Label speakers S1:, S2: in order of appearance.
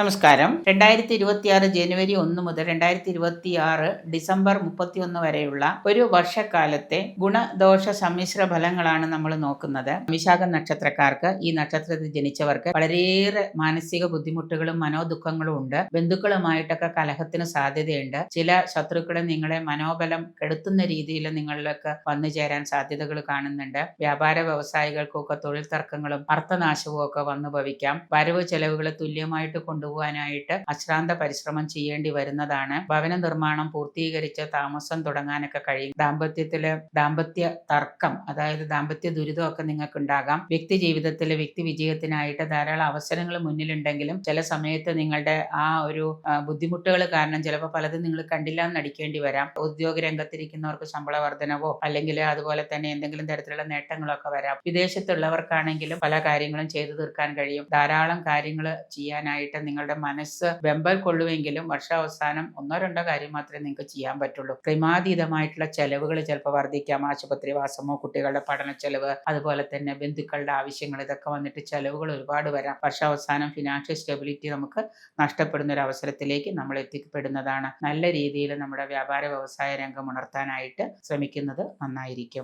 S1: നമസ്കാരം. രണ്ടായിരത്തി ഇരുപത്തി ആറ് ജനുവരി ഒന്ന് മുതൽ രണ്ടായിരത്തി ഇരുപത്തി ആറ് ഡിസംബർ മുപ്പത്തി ഒന്ന് വരെയുള്ള ഒരു വർഷക്കാലത്തെ ഗുണദോഷ സമ്മിശ്ര ഫലങ്ങളാണ് നമ്മൾ നോക്കുന്നത്. വിശാഖ നക്ഷത്രക്കാർക്ക് ഈ നക്ഷത്രത്തിൽ ജനിച്ചവർക്ക് വളരെയേറെ മാനസിക ബുദ്ധിമുട്ടുകളും മനോദുഃഖങ്ങളും ഉണ്ട്. ബന്ധുക്കളുമായിട്ടൊക്കെ കലഹത്തിന് സാധ്യതയുണ്ട്. ചില ശത്രുക്കളെ നിങ്ങളെ മനോബലം കെടുത്തുന്ന രീതിയിൽ നിങ്ങളിലേക്ക് വന്നു ചേരാൻ സാധ്യതകൾ കാണുന്നുണ്ട്. വ്യാപാര വ്യവസായികൾക്കൊക്കെ തൊഴിൽ തർക്കങ്ങളും അർത്ഥനാശവും ഒക്കെ വന്നു ഭവിക്കാം. വരവ് ചെലവുകൾ തുല്യമായിട്ട് കൊണ്ടുപോകാനായിട്ട് അശ്രാന്ത പരിശ്രമം ചെയ്യേണ്ടി വരുന്നതാണ്. ഭവന നിർമ്മാണം പൂർത്തീകരിച്ച് താമസം തുടങ്ങാനൊക്കെ കഴിയും. ദാമ്പത്യത്തിൽ ദാമ്പത്യ തർക്കം അതായത് ദാമ്പത്യ ദുരിതമൊക്കെ നിങ്ങൾക്ക് ഉണ്ടാകാം വ്യക്തി ജീവിതത്തിലെ വ്യക്തി വിജയത്തിനായിട്ട് ധാരാളം അവസരങ്ങൾ മുന്നിലുണ്ടെങ്കിലും ചില സമയത്ത് നിങ്ങളുടെ ആ ഒരു ബുദ്ധിമുട്ടുകൾ കാരണം ചിലപ്പോൾ പലതും നിങ്ങൾ കണ്ടില്ല എന്ന് നടിക്കേണ്ടി വരാം. ഉദ്യോഗ രംഗത്തിരിക്കുന്നവർക്ക് ശമ്പള വർധനവോ അല്ലെങ്കിൽ അതുപോലെ തന്നെ എന്തെങ്കിലും തരത്തിലുള്ള നേട്ടങ്ങളൊക്കെ വരാം. വിദേശത്തുള്ളവർക്കാണെങ്കിലും പല കാര്യങ്ങളും ചെയ്തു തീർക്കാൻ കഴിയും. ധാരാളം കാര്യങ്ങൾ ചെയ്യാനായിട്ട് നിങ്ങളുടെ മനസ്സ് വെമ്പൽ കൊള്ളുമെങ്കിലും വർഷാവസാനം ഒന്നോ രണ്ടോ കാര്യം മാത്രമേ നിങ്ങൾക്ക് ചെയ്യാൻ പറ്റുള്ളൂ. ക്രമാതീതമായിട്ടുള്ള ചെലവുകൾ ചിലപ്പോൾ വർദ്ധിക്കാം. ആശുപത്രി വാസമോ കുട്ടികളുടെ പഠന ചെലവ് അതുപോലെ തന്നെ ബന്ധുക്കളുടെ ആവശ്യങ്ങൾ ഇതൊക്കെ വന്നിട്ട് ചെലവുകൾ ഒരുപാട് വരാം. വർഷാവസാനം ഫിനാൻഷ്യൽ സ്റ്റെബിലിറ്റി നമുക്ക് നഷ്ടപ്പെടുന്ന ഒരു അവസരത്തിലേക്ക് നമ്മൾ എത്തിക്കപ്പെടുന്നതാണ് നല്ല രീതിയിൽ നമ്മുടെ വ്യാപാര വ്യവസായ രംഗം ഉണർത്താനായിട്ട് ശ്രമിക്കുന്നത് നന്നായിരിക്കും.